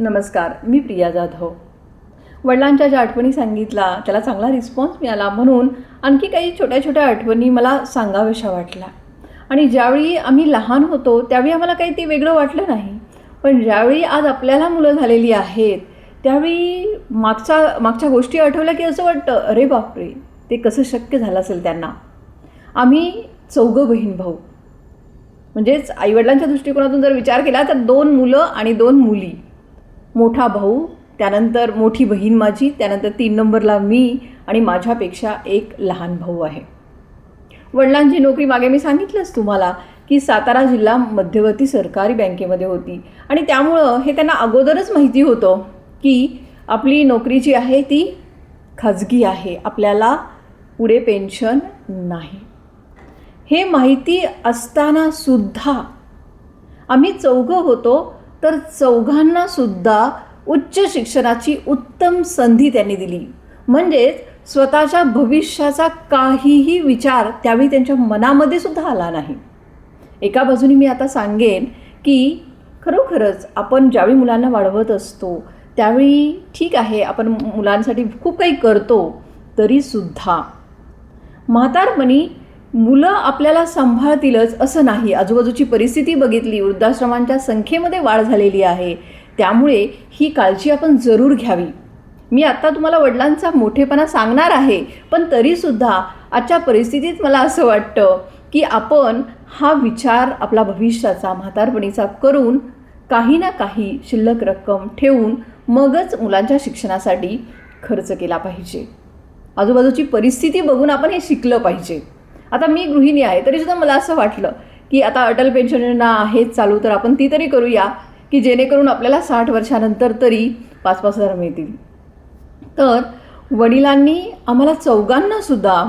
नमस्कार मी प्रिया जाधव. वडिलांच्या ज्या आठवणी सांगितला त्याला चांगला रिस्पॉन्स मिळाला म्हणून आणखी काही छोट्या छोट्या आठवणी मला सांगाव्याशा वाटल्या. आणि ज्यावेळी आम्ही लहान होतो त्यावेळी आम्हाला काही ते वेगळं वाटलं नाही. पण ज्यावेळी आज आपल्याला मुलं झालेली आहेत त्यावेळी मागच्या मागच्या गोष्टी आठवल्या की असं वाटतं अरे बापरे ते कसं शक्य झालं असेल त्यांना. आम्ही चौघं बहीण भाऊ. म्हणजेच आईवडिलांच्या दृष्टिकोनातून जर विचार केला तर दोन मुलं आणि दोन मुली. मोठा भाऊ त्यानंतर मोठी बहीण माझी त्यानंतर तीन नंबरला मी आणि माझ्यापेक्षा एक लहान भाऊ आहे. वडिलांची नोकरी मागे मी सांगितलंच तुम्हाला की सातारा जिल्हा मध्यवर्ती सरकारी बँकेमध्ये होती आणि त्यामुळं हे त्यांना अगोदरच माहिती होतं की आपली नोकरी जी आहे ती खाजगी आहे आपल्याला पुढे पेन्शन नाही. हे माहिती असतानासुद्धा आम्ही चौघं होतो तर चौघांना सुद्धा उच्च शिक्षणाची उत्तम संधी त्यांनी दिली. म्हणजेच स्वतःच्या भविष्याचा काहीही विचार त्यावेळी त्यांच्या मनामध्ये सुद्धा आला नाही. एका बाजूनी मी आता सांगेन की खरोखरच आपण ज्यावेळी मुलांना वाढवत असतो त्यावेळी ठीक आहे आपण मुलांसाठी खूप काही करतो तरीसुद्धा म्हातारपणी मुलं आपल्याला सांभाळतीलच असं नाही. आजूबाजूची परिस्थिती बघितली वृद्धाश्रमांच्या संख्येमध्ये वाढ झालेली आहे. त्यामुळे ही काळजी आपण जरूर घ्यावी. मी आत्ता तुम्हाला वडिलांचा मोठेपणा सांगणार आहे पण तरीसुद्धा आजच्या परिस्थितीत मला असं वाटतं की आपण हा विचार आपला भविष्याचा म्हातारपणीचा करून काही ना काही शिल्लक रक्कम ठेवून मगच मुलांच्या शिक्षणासाठी खर्च केला पाहिजे. आजूबाजूची परिस्थिती बघून आपण हे शिकलं पाहिजे. आता मी गृहिणी आहे तरीसुद्धा मला असं वाटलं की आता अटल पेन्शन योजना आहेच चालू तर आपण ती तरी करूया की जेणेकरून आपल्याला साठ वर्षानंतर तरी पाच पाच हजार मिळतील. तर वडिलांनी आम्हाला चौघांनासुद्धा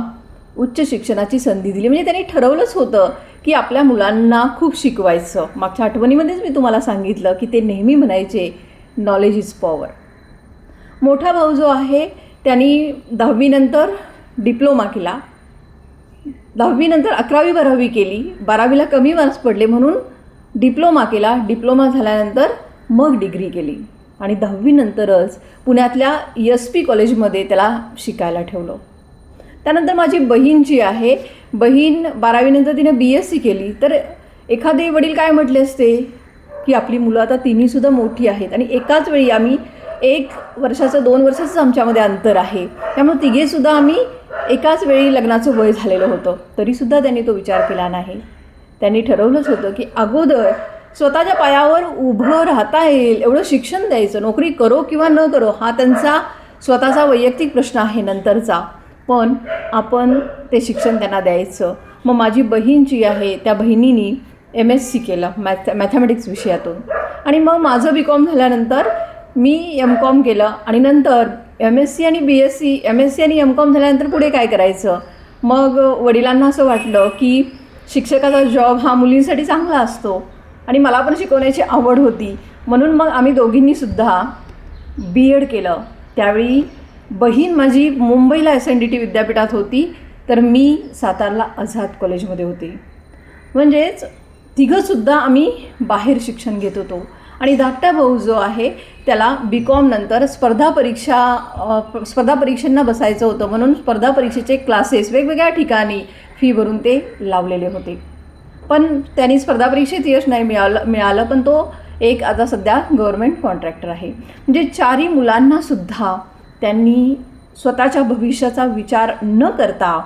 उच्च शिक्षणाची संधी दिली. म्हणजे त्यांनी ठरवलंच होतं की आपल्या मुलांना खूप शिकवायचं. मागच्या आठवणीमध्येच मी तुम्हाला सांगितलं की ते नेहमी म्हणायचे नॉलेज इज पॉवर मोठा भाऊ जो आहे त्यांनी दहावीनंतर डिप्लोमा केला. दहावीनंतर अकरावी बारावी केली. बारावीला कमी मार्क्स पडले म्हणून डिप्लोमा केला. डिप्लोमा झाल्यानंतर मग डिग्री केली. आणि दहावीनंतरच पुण्यातल्या एस पी कॉलेजमध्ये त्याला शिकायला ठेवलं. त्यानंतर माझी बहीण जी आहे बहीण बारावीनंतर तिने बी एस सी केली. तर एखादे वडील काय म्हटले असते की आपली मुलं आता तिन्हीसुद्धा मोठी आहेत आणि एकाच वेळी आम्ही एक वर्षाचं दोन वर्षाचंच आमच्यामध्ये अंतर आहे. त्यामुळे तिघेसुद्धा आम्ही एकाच वेळी लग्नाचं वय झालेलं होतं. तरीसुद्धा त्यांनी तो विचार केला नाही. त्यांनी ठरवलंच होतं की अगोदर स्वतःच्या पायावर उभं राहता येईल एवढं शिक्षण द्यायचं नोकरी करो किंवा न करो हा त्यांचा स्वतःचा वैयक्तिक प्रश्न आहे नंतरचा. पण आपण ते शिक्षण त्यांना द्यायचं. मग माझी बहीण जी आहे त्या बहिणीनी एम एस सी केलं मॅथ मॅथमॅटिक्स विषयातून. आणि मग माझं बी कॉम झाल्यानंतर मी एम कॉम केलं आणि नंतर एम एस सी आणि B S C M S C आणि एम कॉम झाल्यानंतर पुढे काय करायचं? मग वडिलांना असं वाटलं की शिक्षकाचा जॉब हा मुलींसाठी चांगला असतो आणि मला पण शिकवण्याची आवड होती. म्हणून मग आम्ही दोघींनीसुद्धा बी एड केलं. त्यावेळी बहीण माझी मुंबईला एस एन डी टी विद्यापीठात होती तर मी सातारला आझाद कॉलेजमध्ये होते. म्हणजेच तिघंसुद्धा आम्ही बाहेर शिक्षण घेत होतो. आणि धाकटा भाऊ जो आहे त्याला बी कॉम नंतर स्पर्धा परीक्षा स्पर्धा परीक्षांना बसायचं होतं. म्हणून स्पर्धा परीक्षेचे क्लासेस वेगवेगळ्या ठिकाणी फी भरून ते लावलेले होते. पण त्यांनी स्पर्धा परीक्षेत यश नाही मिळालं मिळालं पण तो एक आता सध्या गव्हर्मेंट कॉन्ट्रॅक्टर आहे. म्हणजे चारही मुलांनासुद्धा त्यांनी स्वतःच्या भविष्याचा विचार न करता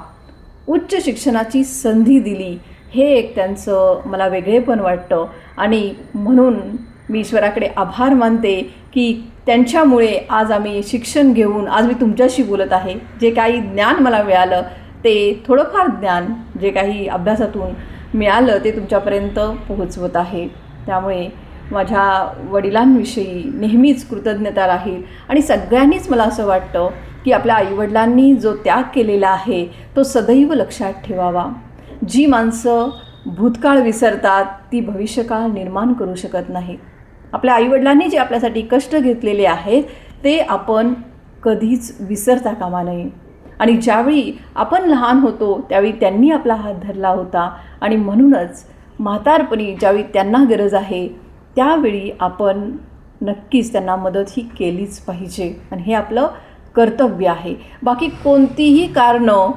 उच्च शिक्षणाची संधी दिली. हे एक त्यांचं मला वेगळेपण वाटतं. आणि म्हणून मी ईश्वराकडे आभार मानते की त्यांच्यामुळे आज आम्ही शिक्षण घेऊन आज मी तुमच्याशी बोलत आहे. जे काही ज्ञान मला मिळालं ते थोडंफार ज्ञान जे काही अभ्यासातून मिळालं ते तुमच्यापर्यंत पोहोचवत आहे. त्यामुळे माझ्या वडिलांविषयी नेहमीच कृतज्ञता राहील. आणि सगळ्यांनीच मला असं वाटतं की आपल्या आईवडिलांनी जो त्याग केलेला आहे तो सदैव लक्षात ठेवावा. जी माणसं भूतकाळ विसरतात ती भविष्यकाळ निर्माण करू शकत नाहीत. आपल्या आईवडिलांनी जे आपल्यासाठी कष्ट घेतलेले आहेत ते आपण कधीच विसरता कामा नये. आणि ज्यावेळी आपण लहान होतो त्यावेळी त्यांनी आपला हात धरला होता. आणि म्हणूनच म्हातारपणी ज्यावेळी त्यांना गरज आहे त्यावेळी आपण नक्कीच त्यांना मदत ही केलीच पाहिजे. आणि हे आपलं कर्तव्य आहे. बाकी कोणतीही कारणं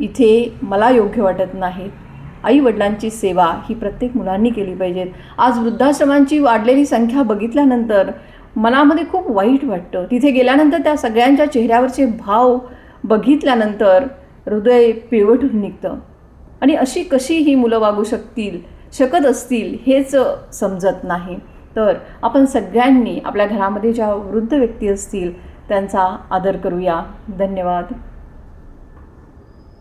इथे मला योग्य वाटत नाहीत. आईवडिलांची सेवा ही प्रत्येक मुलांनी केली पाहिजेत. आज वृद्धाश्रमांची वाढलेली संख्या बघितल्यानंतर मनामध्ये खूप वाईट वाटतं. तिथे गेल्यानंतर त्या सगळ्यांच्या चेहऱ्यावरचे भाव बघितल्यानंतर हृदय पिळवटून निघतं. आणि अशी कशी ही मुलं वागू शकतील शकत असतील हेच समजत नाही. तर आपण सगळ्यांनी आपल्या घरामध्ये ज्या वृद्ध व्यक्ती असतील त्यांचा आदर करूया. धन्यवाद.